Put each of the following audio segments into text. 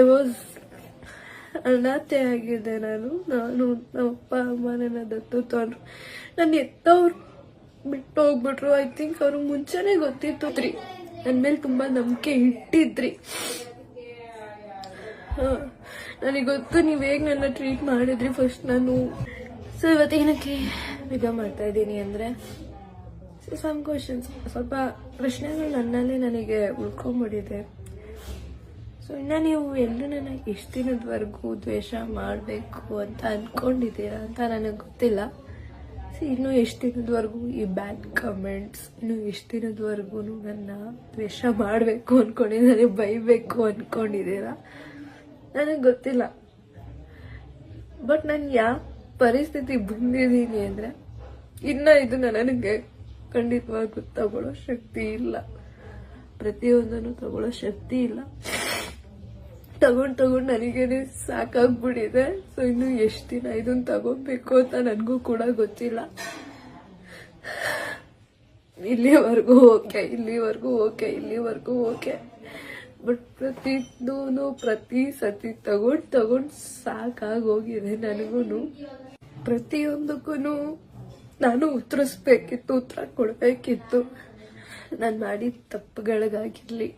I was ಅನಾಥೆ ಆಗಿದೆ ನಾನು. ನಾನು ನಮ್ಮ ಅಪ್ಪ ಅಮ್ಮನ ನನ್ನ ದತ್ತು ತಗೊಂಡ್ರು ನಾನು ಎತ್ತವ್ರು ಬಿಟ್ಟು ಹೋಗ್ಬಿಟ್ರು. ಐ ಥಿಂಕ್ ಅವ್ರು ಮುಂಚೆನೆ ಗೊತ್ತಿತ್ತು. ರೀ ನನ್ನ ಮೇಲೆ ತುಂಬಾ ನಂಬಿಕೆ ಇಟ್ಟಿದ್ರಿ. ನನಗೆ ಗೊತ್ತು ನೀವು ಹೇಗೆ ನನ್ನ ಟ್ರೀಟ್ ಮಾಡಿದ್ರಿ ಫಸ್ಟ್ ನಾನು. ಸೊ ಇವತ್ತೇನಕ್ಕೆ ವಿಡಿಯೋ ಮಾಡ್ತಾ ಇದ್ದೀನಿ ಅಂದರೆ ಸಮ್ ಕ್ವಶನ್ಸ್ ಸ್ವಲ್ಪ ಪ್ರಶ್ನೆಗಳು ನನ್ನಲ್ಲೇ ನನಗೆ ಉಳ್ಕೊಂಬಿಟ್ಟಿದೆ. ಸೊ ಇನ್ನು ನೀವು ಎಲ್ಲೂ ನನಗೆ ಎಷ್ಟು ದಿನದವರೆಗೂ ದ್ವೇಷ ಮಾಡಬೇಕು ಅಂತ ಅಂದ್ಕೊಂಡಿದ್ದೀರಾ ಅಂತ ನನಗೆ ಗೊತ್ತಿಲ್ಲ. ಸೊ, ಇನ್ನೂ ಎಷ್ಟು ದಿನದವರೆಗೂ ಈ ಬ್ಯಾಡ್ ಕಮೆಂಟ್ಸ್ ಇನ್ನು ಎಷ್ಟು ದಿನದವರೆಗೂ ನನ್ನ ದ್ವೇಷ ಮಾಡಬೇಕು ಅಂದ್ಕೊಂಡಿದ್ದಾರೆ ಬೈಬೇಕು ಅಂದ್ಕೊಂಡಿದ್ದೀರಾ ನನಗೆ ಗೊತ್ತಿಲ್ಲ. ಬಟ್ ನಾನು ಯಾವ ಪರಿಸ್ಥಿತಿ ಬಂದಿದ್ದೀನಿ ಅಂದರೆ, ಇನ್ನೂ ಇದನ್ನ ನನಗೆ ಖಂಡಿತವಾಗೂ ತಗೊಳ್ಳೋ ಶಕ್ತಿ ಇಲ್ಲ. ಪ್ರತಿಯೊಂದನ್ನು ತಗೊಳ್ಳೋ ಶಕ್ತಿ ಇಲ್ಲ. ತಗೊಂಡ್ ತಗೊಂಡ್ ನನಗೇನೆ ಸಾಕಾಗ್ಬಿಟ್ಟಿದೆ. ಸೊ ಇನ್ನು ಎಷ್ಟು ದಿನ ಇದನ್ ತಗೋಬೇಕು ಅಂತ ನನಗೂ ಕೂಡ ಗೊತ್ತಿಲ್ಲ. ಇಲ್ಲಿವರೆಗೂ ಓಕೆ ಇಲ್ಲಿವರೆಗೂ ಓಕೆ ಇಲ್ಲಿವರೆಗೂ ಓಕೆ. ಬಟ್ ಪ್ರತಿದೂ ಪ್ರತಿ ಸತಿ ತಗೊಂಡ್ ತಗೊಂಡ್ ಸಾಕಾಗೋಗಿದೆ ನನಗೂ ಪ್ರತಿಯೊಂದಕ್ಕೂ ನಾನು ಉತ್ತರಿಸ್ಬೇಕಿತ್ತು, ಉತ್ತರ ಕೊಡಬೇಕಿತ್ತು. ನಾನು ಮಾಡಿದ ತಪ್ಪುಗಳಿಗಾಗಿರ್ಲಿ,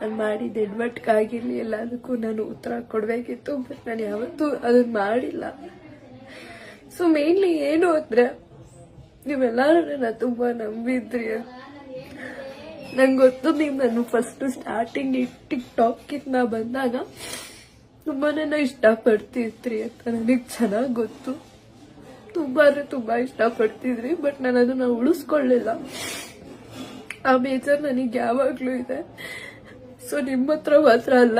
ನಾನು ಮಾಡಿದ ಎಡ್ವಟ್ಗಾಗಿರ್ಲಿ ಎಲ್ಲದಕ್ಕೂ ನಾನು ಉತ್ತರ ಕೊಡಬೇಕಿತ್ತು ಬಟ್ ನಾನು ಯಾವತ್ತೂ ಅದನ್ನ ಮಾಡಿಲ್ಲ. ಸೊ ಮೇನ್ಲಿ ಏನು ಅಂದ್ರೆ ನೀವೆಲ್ಲರೂ ನನ್ನ ತುಂಬಾ ನಂಬಿದ್ರಿ ನಂಗೆ ಗೊತ್ತು, ನೀವು ನಾನು ಫಸ್ಟ್ ಸ್ಟಾರ್ಟಿಂಗ್ ಟಿಕ್ ಟಾಕ್ ನಾ ಬಂದಾಗ ತುಂಬಾ ಇಷ್ಟಪಡ್ತಿದ್ರಿ ಅಂತ ನನಗೆ ಚೆನ್ನಾಗಿ ಗೊತ್ತು. ತುಂಬಾ ಅಂದ್ರೆ ತುಂಬಾ ಇಷ್ಟಪಡ್ತಿದ್ರಿ ಬಟ್ ನಾನು ಅದನ್ನ ಉಳಿಸ್ಕೊಳ್ಳಿಲ್ಲ. ಆ ಬೇಜಾರ್ ನನಗೆ ಯಾವಾಗ್ಲೂ ಇದೆ. ಸೊ ನಿಮ್ಮ ಹತ್ರ ಮಾತ್ರ ಅಲ್ಲ.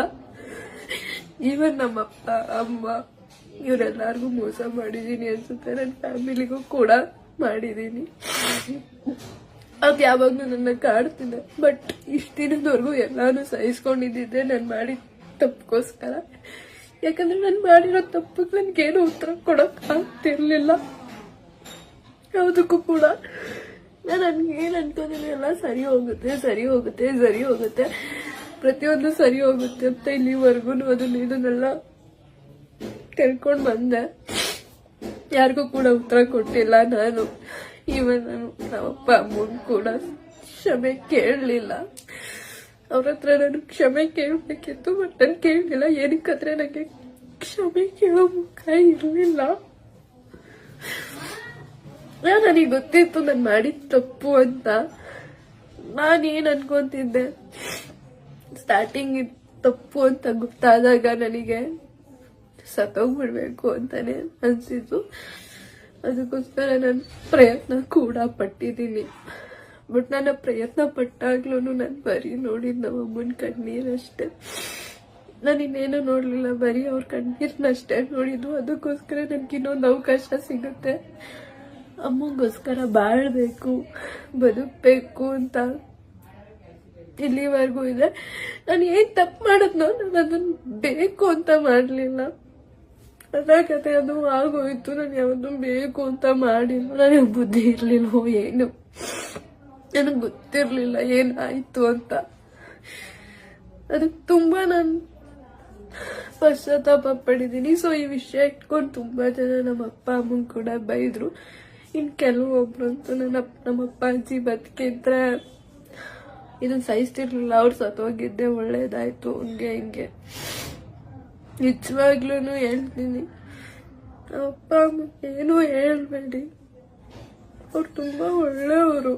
ಈವನ್ ನಮ್ಮ ಅಪ್ಪ ಅಮ್ಮ, ಇವರೆಲ್ಲರಿಗೂ ಮೋಸ ಮಾಡಿದೀನಿ ಅನ್ಸುತ್ತೆ. ನನ್ನ ಫ್ಯಾಮಿಲಿಗೂ ಕೂಡ ಮಾಡಿದೀನಿ. ಅದ್ ಯಾವಾಗ್ಲೂ ನನ್ನ ಕಾಡ್ತಿದೆ. ಬಟ್ ಇಷ್ಟ ದಿನದವರೆಗೂ ಎಲ್ಲಾನು ಸಹಿಸ್ಕೊಂಡಿದ್ದೆ ನಾನು ಮಾಡಿ ತಪ್ಪಗೋಸ್ಕರ ಯಾಕಂದ್ರೆ ನಾನು ಮಾಡಿರೋ ತಪ್ಪಿಗೆ ನನ್ಗೇನು ಉತ್ತರ ಕೊಡಕ್ ಆಗ್ತಿರ್ಲಿಲ್ಲ. ಯಾವುದಕ್ಕೂ ಕೂಡ. ನಾನು ಏನು ಅನ್ಕೊಂಡಿದ್ದೀನಿ ಎಲ್ಲ ಸರಿ ಹೋಗುತ್ತೆ ಸರಿ ಹೋಗುತ್ತೆ ಸರಿ ಹೋಗುತ್ತೆ. ಪ್ರತಿಯೊಂದು ಸರಿ ಹೋಗುತ್ತೆ ಅಂತ ಇಲ್ಲಿವರೆಗೂ ಅದನ್ನ, ಇದನ್ನೆಲ್ಲ ಬಂದೆ. ಯಾರಿಗೂ ಕೂಡ ಉತ್ತರ ಕೊಟ್ಟಿಲ್ಲ ನಾನು. ಈವನ್ ನಾನು ನಮ್ಮಪ್ಪ, ಅಮ್ಮನ ಕೂಡ ಕ್ಷಮೆ ಕೇಳಲಿಲ್ಲ. ಅವ್ರ ಹತ್ರ ನಾನು ಕ್ಷಮೆ ಕೇಳಬೇಕಿತ್ತು, ಬಟ್ ನಾನು ಕೇಳಲಿಲ್ಲ. ಏನಕ್ಕಂದ್ರೆ ನನಗೆ ಕ್ಷಮೆ ಕೇಳೋ ಮುಖ ಇರಲಿಲ್ಲ. ನನಗೆ ಗೊತ್ತಿತ್ತು ನಾನು ಮಾಡಿದ ತಪ್ಪು ಅಂತ. ನಾನೇನ್ ಅನ್ಕೊಂತಿದ್ದೆ? ಸ್ಟಾರ್ಟಿಂಗ್ ತಪ್ಪು ಅಂತ ಗೊತ್ತಾದಾಗ ನನಗೆ ಸತ್ತೋಗ್ಬಿಡ್ಬೇಕು ಅಂತಾನೆ ಅನ್ಸಿದ್ದು ಅದಕ್ಕೋಸ್ಕರ ನಾನು ಪ್ರಯತ್ನ ಕೂಡ ಪಟ್ಟಿದ್ದೀನಿ. ಬಟ್ ನನ್ನ ಪ್ರಯತ್ನ ಪಟ್ಟಾಗ್ಲೂ ನಾನು ಬರೀ ನೋಡಿದ್ ನಮ್ಮ ಅಮ್ಮನ ಕಣ್ಣೀರಷ್ಟೇ. ನಾನು ಇನ್ನೇನು ನೋಡ್ಲಿಲ್ಲ, ಬರೀ ಅವ್ರ ಕಣ್ಣೀರ್ನಷ್ಟೇ ನೋಡಿದ್ದು. ಅದಕ್ಕೋಸ್ಕರ ನನಗಿನ್ನೊಂದು ಅವಕಾಶ ಸಿಗುತ್ತೆ. ಅಮ್ಮಂಗೋಸ್ಕರ ಬಾಳ್ಬೇಕು, ಬದುಕಬೇಕು ಅಂತ ಇಲ್ಲಿವರೆಗೂ ಇದೆ. ನಾನು ಏನ್ ತಪ್ಪು ಮಾಡಿದ್ನೋ ನಾನು ಅದನ್ನ ಬೇಕು ಅಂತ ಮಾಡಲಿಲ್ಲ. ಕತೆ ಅದು ಆಗೋಯ್ತು, ನಾನು ಯಾವುದು ಬೇಕು ಅಂತ ಮಾಡಿಲ್ಲ. ನನಗೆ ಬುದ್ಧಿ ಇರ್ಲಿಲ್ವೋ ಏನು? ನನಗೆ ಗೊತ್ತಿರ್ಲಿಲ್ಲ ಏನಾಯ್ತು ಅಂತ. ಅದಕ್ಕೆ ತುಂಬಾ ನಾನು ಪಶ್ಚಾತ್ತಾಪ ಪಡಿದ್ದೀನಿ. ಸೊ ಈ ವಿಷಯ ಇಟ್ಕೊಂಡು ತುಂಬಾ ಜನ ನಮ್ಮ ಅಪ್ಪ ಅಮ್ಮನ ಕೂಡ ಬೈದ್ರು. ಇನ್ ಕೆಲವೊಬ್ರು ಅಂತೂ ನನ್ನ, ನಮ್ಮ ಅಪ್ಪಾಜಿ ಬದುಕಿದ್ರೆ ಇದನ್ನ ಸಹಿಸ್ತಿರ್ಲಿಲ್ಲ. ಅವ್ರು ಸತ್ತೋಗಿದ್ದೆ, ಒಳ್ಳೇದಾಯ್ತು, ಹಂಗೆ ಹಿಂಗೆ. ನಿಜವಾಗ್ಲೂ ಹೇಳ್ತೀನಿ. ಅಪ್ಪ, ಅಮ್ಮ ಏನೂ ಹೇಳ್ಬೇಡಿ. ಅವ್ರು ತುಂಬಾ ಒಳ್ಳೆಯವರು.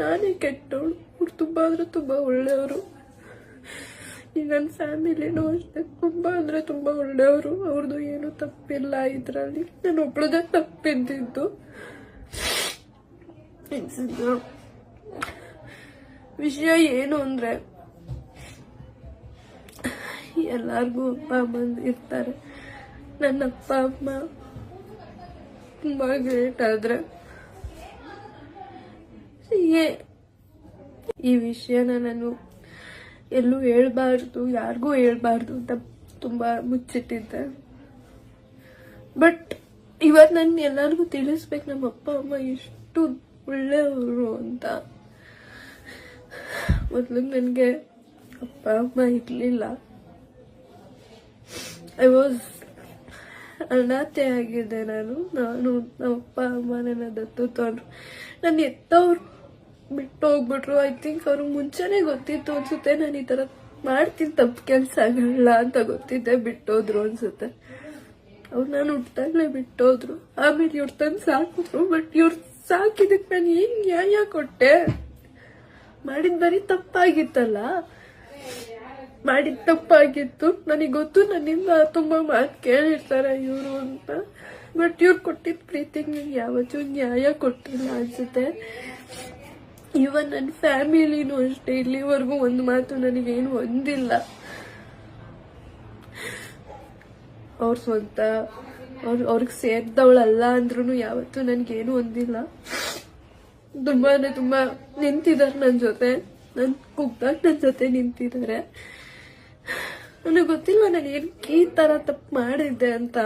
ನಾನೇ ಕೆಟ್ಟವಳು. ಅವ್ರು ತುಂಬಾ ಅಂದ್ರೆ ತುಂಬಾ ಒಳ್ಳೆಯವರು. ಈ ನನ್ನ ಫ್ಯಾಮಿಲಿನೂ ಅಷ್ಟೇ. ತುಂಬಾ ಅಂದರೆ ತುಂಬಾ ಒಳ್ಳೆಯವರು. ಅವ್ರದ್ದು ಏನು ತಪ್ಪಿಲ್ಲ. ಇದರಲ್ಲಿ ನಾನು ಒಬ್ಳದೇ ತಪ್ಪಿದ್ದಿದ್ದು. ವಿಷಯ ಏನು ಅಂದ್ರೆ, ಎಲ್ಲಾರ್ಗೂ ಅಪ್ಪ, ಅಮ್ಮ ಇರ್ತಾರೆ ನನ್ನ ಅಪ್ಪ, ಅಮ್ಮ ತುಂಬಾ ಗ್ರೇಟ್ ಆದ್ರೆ ಈ ವಿಷಯನ ನಾನು ಎಲ್ಲೂ ಹೇಳ್ಬಾರ್ದು, ಯಾರಿಗೂ ಹೇಳ್ಬಾರ್ದು ಅಂತ ತುಂಬಾ ಮುಚ್ಚಿಟ್ಟಿದ್ದೆ. ಬಟ್ ಇವತ್ತು ನಾನು ಎಲ್ಲರಿಗೂ ತಿಳಿಸ್ಬೇಕು ನಮ್ಮ ಅಪ್ಪ, ಅಮ್ಮ ಎಷ್ಟು ಒಳ್ಳೆಯವರು ಅಂತ. ಮೊದಲು ನನಗೆ ಅಪ್ಪ, ಅಮ್ಮ ಇರಲಿಲ್ಲ. ಐ ವಾಸ್ ಅನಾಥೆ ಆಗಿದ್ದೆ ನಾನು. ನಾನು ನಮ್ಮ ಅಪ್ಪ, ಅಮ್ಮ ನನ್ನ ದತ್ತು ತಗೊಂಡ್ರು ನಾನು ಎತ್ತವ್ರು ಬಿಟ್ಟು ಹೋಗ್ಬಿಟ್ರು. ಐ ಥಿಂಕ್ ಅವ್ರು ಮುಂಚೆನೇ ಗೊತ್ತಿತ್ತು ಅನ್ಸುತ್ತೆ ನಾನು ಈ ಥರ ಮಾಡ್ತೀನಿ, ತಪ್ಪು ಕೆಲಸಗಳಲ್ಲ ಅಂತ ಗೊತ್ತಿದ್ದೆ ಬಿಟ್ಟೋದ್ರು ಅನ್ಸುತ್ತೆ. ಅವ್ರು ನಾನು ಹುಟ್ಟಾಗ್ಲೇ ಬಿಟ್ಟೋದ್ರು ಆಮೇಲೆ ಇವ್ರು ತಂದು ಸಾಕಿದ್ರು ಬಟ್ ಇವ್ರು ಸಾಕಿದಕ್ಕೆ ನಾನು ಏನ್ ನ್ಯಾಯ ಕೊಟ್ಟೆ? ಮಾಡಿದ್ ಬರೀ ತಪ್ಪಾಗಿತ್ತಲ್ಲ? ಮಾಡಿದ ತಪ್ಪಾಗಿತ್ತು. ನನಗೆ ಗೊತ್ತು ನನ್ನಿಂದ ತುಂಬಾ ಮಾತು ಕೇಳಿರ್ತಾರೆ ಇವರು ಅಂತ. ಬಟ್ ಇವ್ರು ಕೊಟ್ಟಿದ್ದ ಪ್ರೀತಿಗೆ ನಂಗೆ ಯಾವತ್ತೂ ನ್ಯಾಯ ಕೊಟ್ಟಿಲ್ಲ ಅನ್ಸುತ್ತೆ. ಇವನ್ ನನ್ನ ಫ್ಯಾಮಿಲಿನೂ ಅಷ್ಟೇ, ಇಲ್ಲಿವರೆಗೂ ಒಂದು ಮಾತು ನನಗೇನು ಒಂದಿಲ್ಲ. ಅವ್ರ ಸ್ವಂತ, ಅವ್ರ, ಅವ್ರಿಗೆ ಸೇರಿದವಳಲ್ಲ ಅಂದ್ರೂ ಯಾವತ್ತೂ ನನ್ಗೇನು ಒಂದಿಲ್ಲ. ತುಂಬಾನೇ ತುಂಬಾ ನಿಂತಿದ್ದಾರೆ ನನ್ನ ಜೊತೆ. ನನ್ ಕುಗ್ದಾಗ ನನ್ನ ಜೊತೆ ನಿಂತಿದ್ದಾರೆ. ನನಗೆ ಗೊತ್ತಿಲ್ಲ ನಾನು ಏನ್ ಈ ತರ ತಪ್ಪು ಮಾಡಿದ್ದೆ ಅಂತ.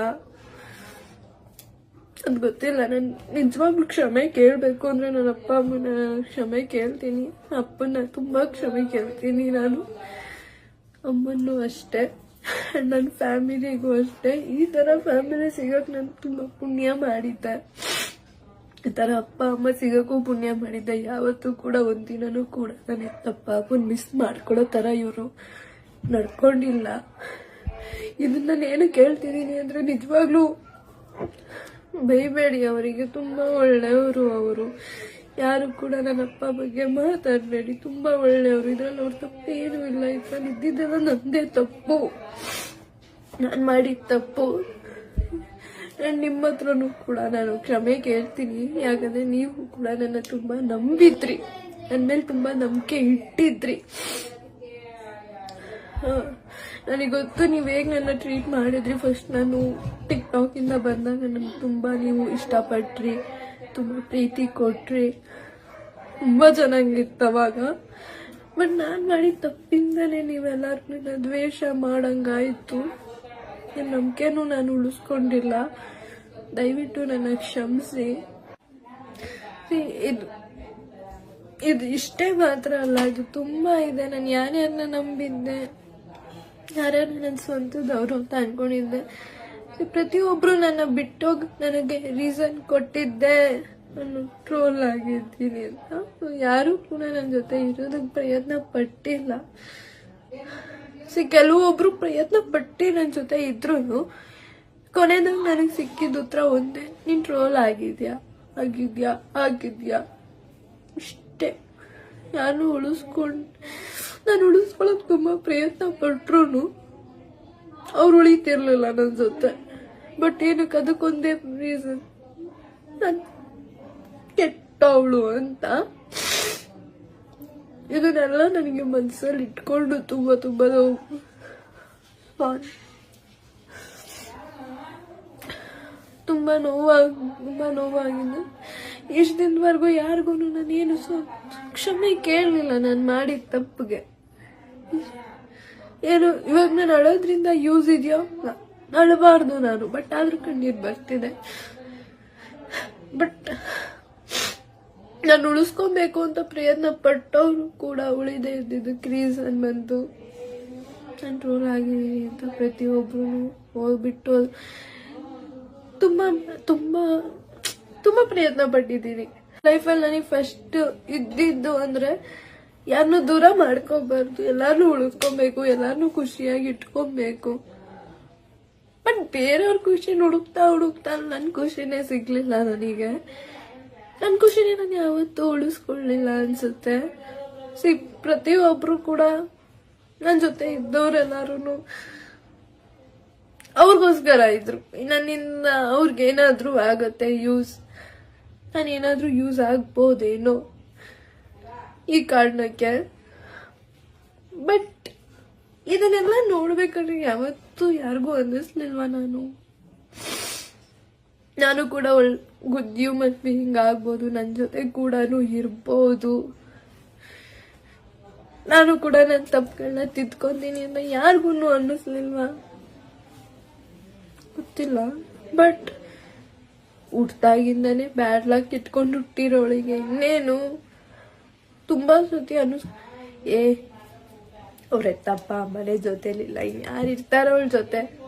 ಅದು ಗೊತ್ತಿಲ್ಲ, ನಾನು ನಿಜವಾಗ್ಲೂ ಕ್ಷಮೆ ಕೇಳಬೇಕು ಅಂದ್ರೆ ನನ್ನ ಅಪ್ಪ ಅಮ್ಮನ ಕ್ಷಮೆ ಕೇಳ್ತೀನಿ. ಅಪ್ಪನ ತುಂಬಾ ಕ್ಷಮೆ ಕೇಳ್ತೀನಿ ನಾನು. ಅಮ್ಮನ್ನು ಅಷ್ಟೇ ನನ್ನ ಫ್ಯಾಮಿಲಿಗೂ ಅಷ್ಟೇ. ಈ ತರ ಫ್ಯಾಮಿಲಿ ಸಿಗಕ್ ನಾನು ತುಂಬಾ ಪುಣ್ಯ ಮಾಡಿದ್ದೆ. ತರ ಅಪ್ಪ, ಅಮ್ಮ ಸಿಗಕ್ಕೂ ಪುಣ್ಯ ಮಾಡಿದ್ದ ಯಾವತ್ತೂ ಕೂಡ ಒಂದಿನೂ ಕೂಡ ನನಗೆ ತಪ್ಪ ಅಪ್ಪನ್ ಮಿಸ್ ಮಾಡ್ಕೊಳ್ಳೋ ತರ ಇವರು ನಡ್ಕೊಂಡಿಲ್ಲ. ಇದನ್ನ ನಾನು ಏನು ಕೇಳ್ತಿದ್ದೀನಿ ಅಂದ್ರೆ ನಿಜವಾಗ್ಲೂ ಬೈಬೇಡಿ ಅವರಿಗೆ ತುಂಬಾ ಒಳ್ಳೆಯವರು ಅವರು. ಯಾರು ಕೂಡ ನನ್ನ ಅಪ್ಪ ಬಗ್ಗೆ ಮಾತಾಡಬೇಡಿ, ತುಂಬಾ ಒಳ್ಳೆಯವರು. ಇದ್ರಲ್ಲಿ ಅವ್ರ ತಪ್ಪು ಏನೂ ಇಲ್ಲ. ಇದ್ರಲ್ಲಿ ಇದ್ದಿದ್ದೆಲ್ಲ ನಂದೇ ತಪ್ಪು. ನಾನು ಮಾಡಿದ ತಪ್ಪು. ನಿಮ್ಮ ಹತ್ರನೂ ಕೂಡ ನಾನು ಕ್ಷಮೆ ಕೇಳ್ತೀನಿ. ಯಾಕಂದ್ರೆ ನೀವು ಕೂಡ ನನ್ನ ತುಂಬಾ ನಂಬಿದ್ರಿ. ನನ್ನ ಮೇಲೆ ತುಂಬಾ ನಂಬಿಕೆ ಇಟ್ಟಿದ್ರಿ. ನನಗೆ ಗೊತ್ತು ನೀವು ಹೇಗೆ ನನ್ನ ಟ್ರೀಟ್ ಮಾಡಿದ್ರಿ. ಫಸ್ಟ್ ನಾನು ಟಿಕ್ ಇಂದ ಬಂದಾಗ ನನಗೆ ತುಂಬಾ ನೀವು ಇಷ್ಟಪಟ್ರಿ. ತುಂಬಾ ಪ್ರೀತಿ ಕೊಟ್ರಿ. ತುಂಬಾ ಚೆನ್ನಾಗಿತ್ತು ಅವಾಗ ಬಟ್ ನಾನು ಮಾಡಿದ ತಪ್ಪಿಂದಲೇ ನೀವೆಲ್ಲರೂ ನನ್ನ ದ್ವೇಷ ಮಾಡಂಗಾಯ್ತು. ನನ್ನ ನಂಬಿಕೆನೂ ನಾನು ಉಳಿಸ್ಕೊಂಡಿಲ್ಲ. ದಯವಿಟ್ಟು ನನ್ನ ಕ್ಷಮಿಸಿ. ಇದು ಇದು ಇಷ್ಟೇ ಮಾತ್ರ ಅಲ್ಲ, ಇದು ತುಂಬಾ ಇದೆ. ನಾನು ಯಾರ್ಯಾರನ್ನ ನಂಬಿದ್ದೆ ಯಾರ್ಯಾರು ನನ್ನ ಸ್ವಂತದವರು ಅಂತ ಅನ್ಕೊಂಡಿದ್ದೆ. ಪ್ರತಿಯೊಬ್ರು ನನ್ನ ಬಿಟ್ಟೋಗಿ ನನಗೆ ರೀಸನ್ ಕೊಟ್ಟಿದ್ದೆ. ನಾನು ಟ್ರೋಲ್ ಆಗಿದ್ದೀನಿ ಅಂತ. ಯಾರು ಕೂಡ ನನ್ನ ಜೊತೆ ಇರೋದಕ್ಕೆ ಪ್ರಯತ್ನ ಪಟ್ಟಿಲ್ಲ. ಸಿ, ಕೆಲವೊಬ್ರು ಪ್ರಯತ್ನ ಪಟ್ಟು ನನ್ನ ಜೊತೆ ಇದ್ರು ಕೊನೆದಾಗ ನನಗೆ ಸಿಕ್ಕಿದ ಉತ್ತರ ಒಂದೇ, ನಿನ್ ಟ್ರೋಲ್ ಆಗಿದ್ಯಾ? ಆಗಿದ್ಯಾ? ಆಗಿದ್ಯಾ? ಇಷ್ಟೇ. ನಾನು ಉಳಿಸ್ಕೊಂಡ್, ನಾನು ಉಳಿಸ್ಕೊಳಕ್ ತುಂಬಾ ಪ್ರಯತ್ನ ಪಟ್ರು ಅವ್ರು ಉಳಿತಿರ್ಲಿಲ್ಲ ನನ್ನ ಜೊತೆ. ಬಟ್ ಏನಕ್ಕೆ ಅದಕ್ಕೊಂದೇ ರೀಸನ್ ನಾನು ಕೆಟ್ಟವಳು ಅಂತ. ಇದನ್ನೆಲ್ಲ ನನಗೆ ಮನಸ್ಸಲ್ಲಿ ಇಟ್ಕೊಂಡು ತುಂಬ ತುಂಬ ನೋವು. ತುಂಬ ನೋವಾಗ, ತುಂಬಾ ನೋವಾಗಿದೆ. ಇಷ್ಟು ದಿನದವರೆಗೂ ಯಾರಿಗೂ ನಾನೇನು ಸೊ, ಕ್ಷಮೆ ಕೇಳಲಿಲ್ಲ ನಾನು ಮಾಡಿದ ತಪ್ಪಿಗೆ. ಏನು, ಇವಾಗ ನಾನು ಅಳೋದ್ರಿಂದ ಯೂಸ್ ಇದೆಯೋ? ಅಳಬಾರ್ದು ನಾನು ಬಟ್ ಆದರೂ ಕಣ್ಣೀರು ಬರ್ತಿದೆ. ಬಟ್ ನಾನು ಉಳಿಸ್ಕೊಬೇಕು ಅಂತ ಪ್ರಯತ್ನ ಪಟ್ಟವರು ಕೂಡ ಉಳಿದೇ ಕ್ರೀಸ್ ಅನ್ ಬಂತು ಕಂಟ್ರೋಲ್ ಆಗಿದ್ದೀನಿ ಅಂತ ಪ್ರತಿಯೊಬ್ಬರು ಹೋಗ್ಬಿಟ್ಟು ತುಂಬಾ ತುಂಬಾ, ತುಂಬ ಪ್ರಯತ್ನ ಪಟ್ಟಿದ್ದೀನಿ. ಲೈಫಲ್ಲಿ ನನಗೆ ಫಸ್ಟ್ ಇದ್ದಿದ್ದು ಅಂದ್ರೆ ಯಾರನ್ನೂ ದೂರ ಮಾಡ್ಕೋಬಾರ್ದು ಎಲ್ಲಾರನ್ನೂ ಉಳಿಸ್ಕೊಬೇಕು ಎಲ್ಲಾರನ್ನೂ ಖುಷಿಯಾಗಿ ಇಟ್ಕೊಬೇಕು. ಬಟ್ ಬೇರೆಯವ್ರ ಖುಷಿ ಹುಡುಕ್ತಾ ಹುಡುಕ್ತಾ ನನ್ನ ಖುಷಿನೇ ಸಿಗ್ಲಿಲ್ಲ ನನಗೆ. ನನ್ನ ಖುಷಿನೇ ನಾನು ಯಾವತ್ತೂ ಉಳಿಸ್ಕೊಳ್ಳಿಲ್ಲ ಅನ್ಸುತ್ತೆ. ಸಿ, ಪ್ರತಿಯೊಬ್ರು ಕೂಡ ನನ್ನ ಜೊತೆ ಇದ್ದವ್ರೆಲ್ಲಾರು ಅವ್ರಿಗೋಸ್ಕರ ಇದ್ರು. ನನ್ನಿಂದ ಅವ್ರಿಗೇನಾದ್ರೂ ಆಗತ್ತೆ, ಯೂಸ್ ನಾನು ಏನಾದರೂ ಯೂಸ್ ಆಗ್ಬೋದೇನೋ ಈ ಕಾರಣಕ್ಕೆ. ಬಟ್, ಇದನ್ನೆಲ್ಲ ನೋಡ್ಬೇಕಾದ್ರೆ ಯಾವತ್ತೂ ಯಾರಿಗೂ ಅನ್ನಿಸ್ಲಿಲ್ವಾ ನಾನು. ನಾನು ಕೂಡ ಒಳ್ ಗುಡ್ ಹ್ಯೂಮನ್ ಬೀಯಿಂಗ್ ಆಗ್ಬೋದು ನನ್ನ ಜೊತೆ ಕೂಡ ಇರ್ಬೋದು. ನಾನು ಕೂಡ ನನ್ನ ತಪ್ಪುಗಳನ್ನ ತಿದ್ಕೊಂತೀನಿ ಅಂತ ಯಾರಿಗೂ ಅನ್ನಿಸ್ಲಿಲ್ವಾ? ಗೊತ್ತಿಲ್ಲ. ಬಟ್ ಹುಟ್ಟಾಗಿಂದನೇ ಬ್ಯಾಡ್ ಲಕ್ ಇಟ್ಕೊಂಡು ಹುಟ್ಟಿರೋಳಿಗೆ ಇನ್ನೇನು? ತುಂಬಾ ಸತಿ ಅನ್ನಿಸ್, ಏ, ಅವ್ರ ತಪ್ಪ ಮನೆ ಜೊತೆಲಿಲ್ಲ. ಇನ್ಯಾರು ಇರ್ತಾರ ಅವಳ ಜೊತೆ.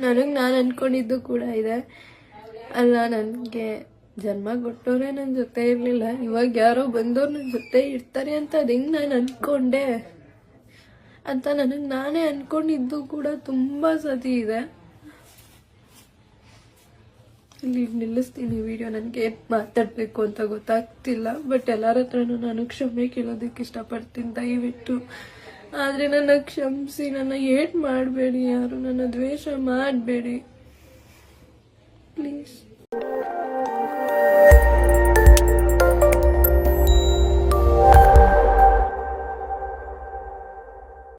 ನನಗೆ ನಾನು ಅಂದ್ಕೊಂಡಿದ್ದು ಕೂಡ ಇದೆ. ಅಲ್ಲ, ನನಗೆ ಜನ್ಮ ಕೊಟ್ಟವರೇ ನನ್ನ ಜೊತೆ ಇರಲಿಲ್ಲ. ಇವಾಗ ಯಾರೋ ಬಂದವ್ರು ನನ್ನ ಜೊತೆ ಇರ್ತಾರೆ ಅಂತ ಅದು ಹೆಂಗೆ ನಾನು ಅಂದ್ಕೊಂಡೆ ಅಂತ ನನಗೆ ನಾನೇ ಅಂದ್ಕೊಂಡಿದ್ದು ಕೂಡ ತುಂಬ ಸತಿ ಇದೆ. ಇಲ್ಲಿ ನಿಲ್ಲಿಸ್ತೀನಿ ವಿಡಿಯೋ ನನಗೆ ಮಾತಾಡಬೇಕು ಅಂತ ಗೊತ್ತಾಗ್ತಿಲ್ಲ. ಬಟ್ ಎಲ್ಲರ ಹತ್ರನೂ ನಾನು ಕ್ಷಮೆ ಕೇಳೋದಕ್ಕೆ ಇಷ್ಟಪಡ್ತೀನಿ. ದಯವಿಟ್ಟು ಆದರೆ ನನ್ನ ಕ್ಷಮಿಸಿ ನನ್ನ ಏಟ್ ಮಾಡಬೇಡಿ ಯಾರು ನನ್ನ ದ್ವೇಷ ಮಾಡಬೇಡಿ. ಪ್ಲೀಸ್